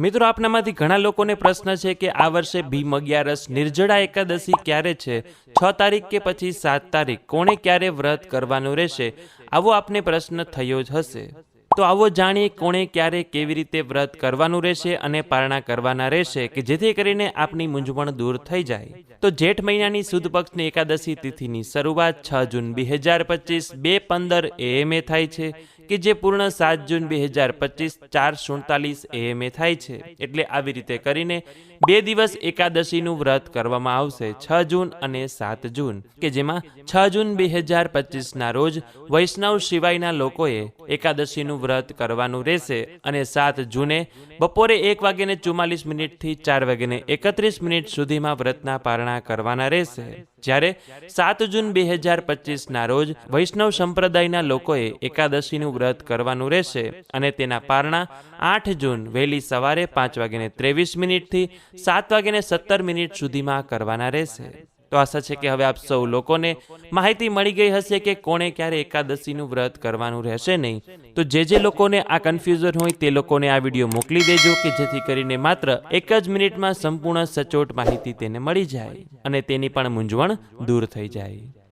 મિત્રો, આપનામાંથી ઘણા લોકોને પ્રશ્ન છે કે આ વર્ષે ભીમ અગિયારસ નિર્જળા એકાદશી ક્યારે છે? છ તારીખ કે પછી સાત તારીખ? કોણે ક્યારે વ્રત કરવાનું રહેશે? આવો આપને પ્રશ્ન થયો જ હશે. તો આવો જાણીએ કોણે ક્યારે કેવી રીતે વ્રત કરવાનું રહેશે અને પારણા કરવાના રહેશે કે જેથી કરીને આપની મૂંઝવણ દૂર થઈ જાય. તો જેઠ મહિનાની સુદ પક્ષની એકાદશી તિથિની શરૂઆત છ જૂન બે હજાર પચીસ બે પંદર એએમએ થાય છે. કે જે પૂર્ણ સાત જૂન બે હજાર પચીસ ચાર સુડતાલીસ એએમએ થાય છે. એટલે આવી રીતે કરીને બે દિવસ એકાદશીનું વ્રત કરવામાં આવશે, છ જૂન અને સાત જૂન, કે જેમાં છ જૂન બે હજાર પચીસના રોજ વૈષ્ણવ સિવાયના લોકોએ એકાદશીનું વ્રત કરવાનું રહેશે અને સાત જૂને બપોરે એક વાગ્યાને ચુમ્માલીસ મિનિટથી ચાર વાગ્યાને એકત્રીસ મિનિટ સુધીમાં વ્રતના પારણા કરવાના રહેશે. જ્યારે સાત જૂન બે હજાર પચીસના રોજ વૈષ્ણવ સંપ્રદાયના લોકોએ એકાદશીનું વ્રત કરવાનું રહેશે અને તેના પારણા આઠ જૂન વહેલી સવારે પાંચ વાગ્યાને ત્રેવીસ મિનિટથી સાત વાગ્યાને સત્તર મિનિટ સુધીમાં કરવાના રહેશે. તો આશા છે કે હવે આપ સૌ લોકોને માહિતી મળી ગઈ હશે કે કોણે ક્યારે એકાદશીનું વ્રત કરવાનું રહેશે નહીં. તો જે જે લોકોને આ કન્ફ્યુઝન હોય તે લોકોને આ વીડિયો મોકલી દેજો કે જેથી કરીને માત્ર એક જ મિનિટમાં સંપૂર્ણ સચોટ માહિતી તેને મળી જાય અને તેની પણ મૂંઝવણ દૂર થઈ જાય.